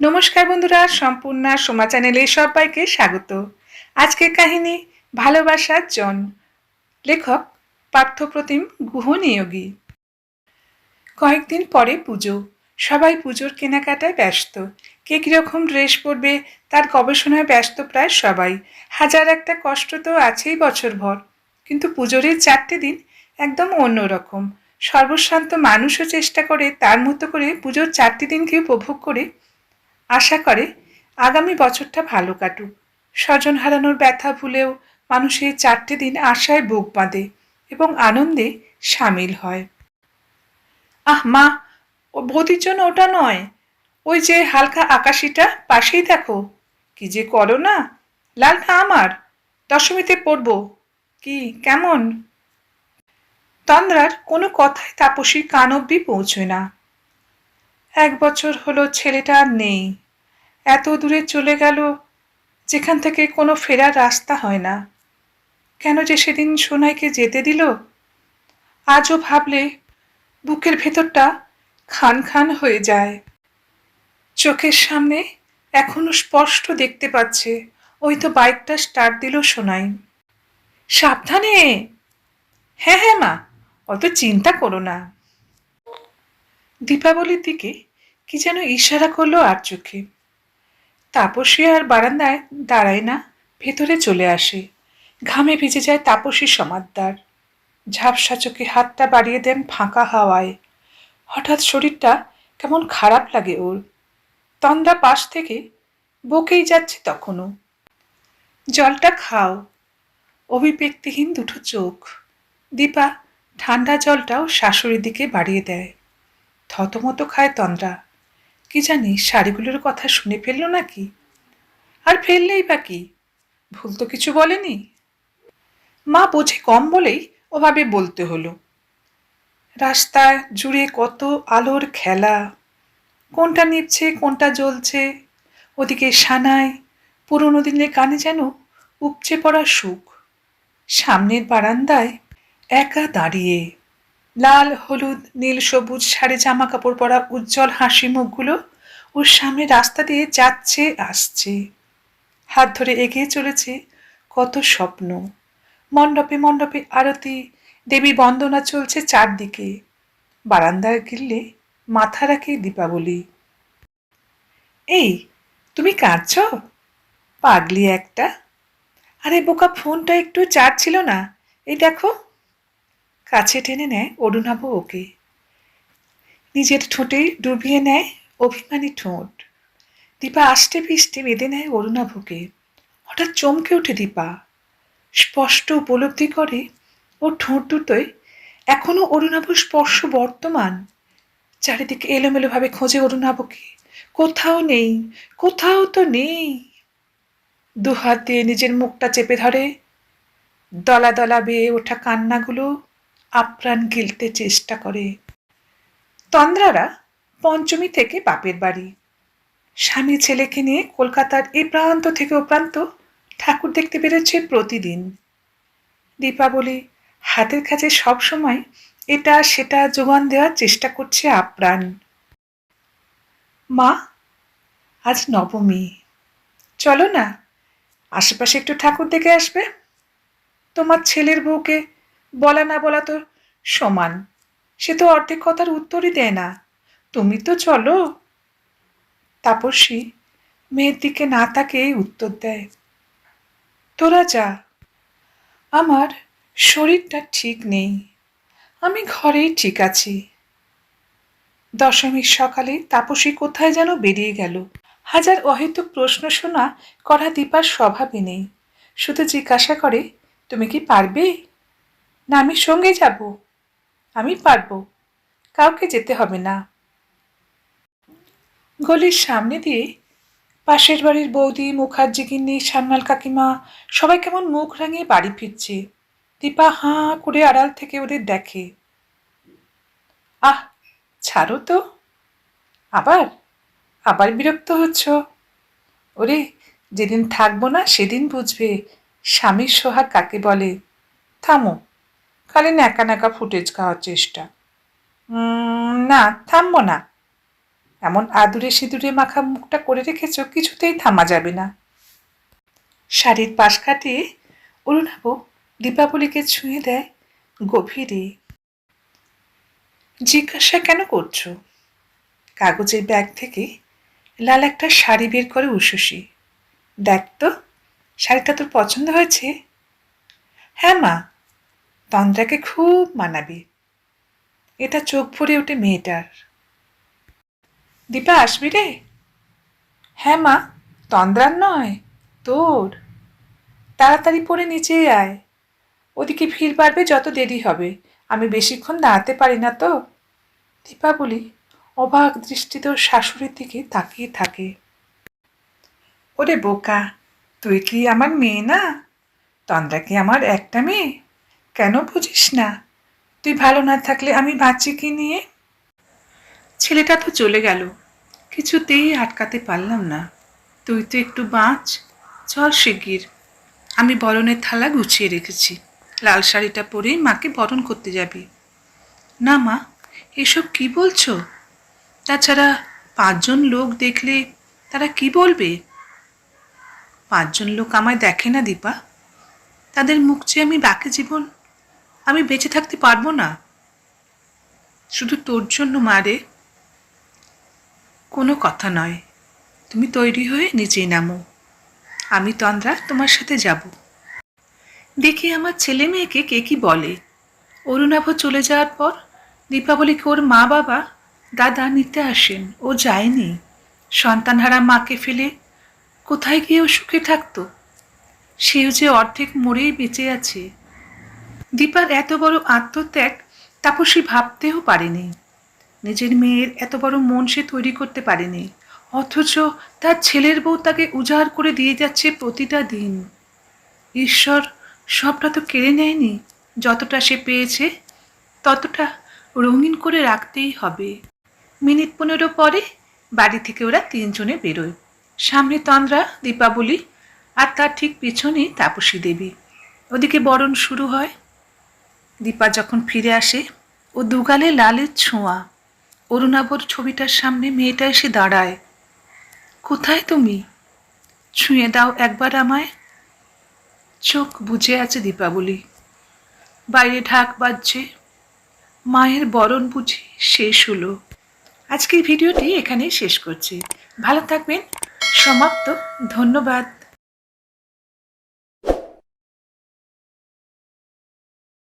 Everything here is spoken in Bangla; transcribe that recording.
নমস্কার বন্ধুরা, সম্পূর্ণা সোমা চ্যানেলে সবাইকে স্বাগত। আজকের কাহিনী ভালোবাসার জন, লেখক পার্থপ্রতিম গুহনিয়োগী। কয়েকদিন পরে পুজো। সবাই পুজোর কেনাকাটায় ব্যস্ত। কে কীরকম ড্রেস পরবে, তার গবেষণায় ব্যস্ত প্রায় সবাই। হাজার একটা কষ্ট তো আছেই বছরভর। কিন্তু পুজোর চারটে দিন একদম অন্যরকম। সর্বশান্ত মানুষও চেষ্টা করে তার মতো করে পুজোর চারটি দিনকে উপভোগ করে আশা করে, আগামী বছরটা ভালো কাটুক। স্বজন হারানোর ব্যথা ভুলেও মানুষের চারটে দিন আশায় বুক বাঁধে এবং আনন্দে সামিল হয়। আহ মা, ও বৌদির জন্য ওটা নয়। ওই যে হালকা আকাশিটা পাশেই দেখো। কি যে করো না? লালটা আমার। দশমীতে পড়ব। কি, কেমন? তন্দ্রার কোনো কথাই তাপসীর কান অব্দি পৌঁছয় না। এক বছর হলো ছেলেটা আর নেই। এত দূরে চলে গেল যেখান থেকে কোনো ফেরার রাস্তা হয় না। কেন যে সেদিন সোনাইকে যেতে দিল? আজও ভাবলে বুকের ভেতরটা খান খান হয়ে যায়। চোখের সামনে এখনও স্পষ্ট দেখতে পাচ্ছে, ওই তো বাইকটা স্টার্ট দিল সোনাই। সাবধানে! হ্যাঁ হ্যাঁ মা, অত চিন্তা করো না। দীপাবলির দিকে কি যেন ইশারা করল আর চোখে। তাপসী আর বারান্দায় দাঁড়ায় না, ভেতরে চলে আসে। ঘামে ভিজে যায় তাপসী সমাদ্দার। ঝাপসা চোখে হাতটা বাড়িয়ে দেন ফাঁকা হাওয়ায়। হঠাৎ শরীরটা কেমন খারাপ লাগে ওর। তন্দ্রা পাশ থেকে বকেই যাচ্ছে তখনও। জলটা খাও। অভিব্যক্তিহীন দুটো চোখ। দীপা ঠান্ডা জলটাও শাশুড়ির দিকে বাড়িয়ে দেয়। থতমতো খায় তন্দ্রা কি জানি শাড়িগুলোর কথা শুনে ফেলল নাকি? আর ফেললেই বা কি? ভুল তো কিছু বলেনি? মা বোঝে কম বলেই ওভাবে বলতে হলো। রাস্তায় জুড়ে কত আলোর খেলা। কোনটা নিচ্ছে, কোনটা জ্বলছে, ওদিকে সানায় পুরনো দিনের কানে যেন উপচে পড়া সুখ। সামনের বারান্দায় একা দাঁড়িয়ে লাল, হলুদ, নীল, সবুজ শাড়ি জামা কাপড় পরা উজ্জ্বল হাসি মুখগুলো ওর সামনে রাস্তা দিয়ে যাচ্ছে, আসছে। হাত ধরে এগিয়ে চলেছে কত স্বপ্ন। মণ্ডপে মণ্ডপে আরতি, দেবী বন্দনা চলছে চারদিকে। বারান্দায় গিললে মাথা রাখে দীপাবলি। এই, তুমি কাঁদছ? পাগলি একটা। আরে বোকা, ফোনটা একটু চার্জ ছিল না। এই দেখো। কাছে টেনে নেয় অরুণাভ ওকে। নিজের ঠোঁটে ডুবিয়ে নেয় অভিমানী ঠোঁট। দীপা আষ্টে পিষ্টে বেঁধে নেয় অরুণাভকে হঠাৎ চমকে ওঠে দীপা। স্পষ্ট উপলব্ধি করে ওর ঠোঁট দুটোয় এখনও অরুণাভ স্পর্শ বর্তমান। চারিদিকে এলোমেলোভাবে খোঁজে অরুণাভকে কোথাও নেই, কোথাও তো নেই। দুহাত দিয়ে নিজের মুখটা চেপে ধরে। দলা দলা বেয়ে ওঠা কান্নাগুলো আপ্রাণ গিলতে চেষ্টা করে। তন্দ্রারা পঞ্চমী থেকে বাপের বাড়ি। স্বামী ছেলেকে নিয়ে কলকাতার এ প্রান্ত থেকে ও প্রান্ত ঠাকুর দেখতে বেরোচ্ছে প্রতিদিন। দীপাবলি হাতের কাছে সবসময় এটা সেটা যোগান দেওয়ার চেষ্টা করছে আপ্রাণ। মা, আজ নবমী। চলো না, আশেপাশে একটু ঠাকুর দেখে আসবে। তোমার ছেলের বউকে বলা না বলা তো সমান। সে তো অর্ধেক কথার উত্তরই দেয় না। তুমি তো চলো। তাপসী মেয়ের দিকে না তাকে উত্তর দেয়। তোরা যা। আমার শরীরটা ঠিক নেই। আমি ঘরেই ঠিক আছি। দশমীর সকালে তাপসী কোথায় যেন বেরিয়ে গেল। হাজার অহেতুক প্রশ্ন শোনা করা দীপার স্বভাবই নেই। শুধু জিজ্ঞাসা করে, তুমি কি পারবে? না, আমি সঙ্গে যাব। আমি পারব। কাউকে যেতে হবে না। গলির সামনে দিয়ে পাশের বাড়ির বৌদি, মুখার্জি, গিন্নি সান্নাল কাকিমা সবাই কেমন মুখ রাঙিয়ে বাড়ি ফিরছে। দীপা হাঁ করে আড়াল থেকে ওদের দেখে। আহ, ছাড়ো তো। আবার? আবার বিরক্ত হচ্ছ? ওরে, যেদিন থাকব না সেদিন বুঝবে, স্বামীর সোহাগ কাকে বলে। থামো। খালি ন্যাকা ন্যাকা ফুটেজ খাওয়ার চেষ্টা। না, থামবো না। এমন আদুরে সিঁদুরে মাখা মুখটা করে রেখেছ, কিছুতেই থামা যাবে না। শাড়ির পাশ কাটিয়ে অরুণাভ দীপাবলিকে ছুঁয়ে দেয় গভীরে। জিজ্ঞাসা কেন করছ? কাগজের ব্যাগ থেকে লাল একটা শাড়ি বের করে উষসী। দেখ তো, শাড়িটা তোর পছন্দ হয়েছে? হ্যাঁ মা তন্দ্রাকে খুব মানাবি। এটা চোখ ভরে ওঠে মেয়েটার। দীপা, আসবি রে? হ্যাঁ মা, তন্দ্রার নয়, তোর। তাড়াতাড়ি পরে নিচে আয়। ওদিকে ভিড় বাড়বে যত দেরি হবে। আমি বেশিক্ষণ দাঁড়াতে পারি না তো। দীপাবলি অবাক দৃষ্টিতে শাশুড়ির দিকে তাকিয়ে থাকে। ওরে বোকা, তুই কি আমার মেয়ে না? তন্দ্রা কি আমার একটা মেয়ে? কেন বুঝিস না? তুই ভালো না থাকলে আমি বাঁচি কি নিয়ে? ছেলেটা তো চলে গেল। কিছুতেই আটকাতে পারলাম না। তুই তো একটু বাঁচ। চল শিগগির। আমি বরণের থালা গুছিয়ে রেখেছি। লাল শাড়িটা পরেই মাকে বরণ করতে যাবি। না মা, এসব কি বলছো? তাছাড়া পাঁচজন লোক দেখলে তারা কি বলবে? পাঁচজন লোক আমায় দেখে না দীপা। তাদের মুখ চেয়ে আমি বাকি জীবন। আমি বেঁচে থাকতে পারব না। শুধু তোর জন্য মারে কোনো কথা নয়। তুমি তৈরি হয়ে নিচেই নামো। আমি তন্দ্রা তোমার সাথে যাব। দেখি আমার ছেলে মেয়েকে কে কি বলে। অরুণাভ চলে যাওয়ার পর দীপাবলিকে ওর মা বাবা, দাদা নিতে আসেন। ও যায়নি। সন্তানহারা মাকে ফেলে কোথায় গিয়ে ও সুখে থাকতো? সেও যে অর্ধেক মরেই বেঁচে আছে। দীপার এত বড় আত্মত্যাগ তাপসী ভাবতেও পারেনি। নিজের মেয়ের এত বড় মন সে তৈরি করতে পারেনি, অথচ তার ছেলের বউ তাকে উজাড় করে দিয়ে যাচ্ছে প্রতিটা দিন। ঈশ্বর, সবটা তো কেড়ে নেয়নি, যতটা সে পেয়েছে, ততটা রঙিন করে রাখতেই হবে। মিনিট পনেরো পরে বাড়ি থেকে ওরা তিনজনে বেরোয়। সামনে তন্দ্রা, দীপাবলি আর তার ঠিক পিছনেই তাপসী দেবী। ওদিকে বরণ শুরু হয়। দীপা যখন ফিরে আসে, ও দুগালে লালের ছোঁয়া। অরুণাবর ছবিটার সামনে মেয়েটা এসে দাঁড়ায়। কোথায় তুমি? ছুঁয়ে দাও একবার আমায়। চোখ বুঝে আছে দীপাবলি বাইরে ঢাক বাজছে। মায়ের বরণ বুঝি শেষ হলো। আজকের ভিডিওটি এখানেই শেষ করছি। ভালো থাকবেন। সমাপ্ত। ধন্যবাদ।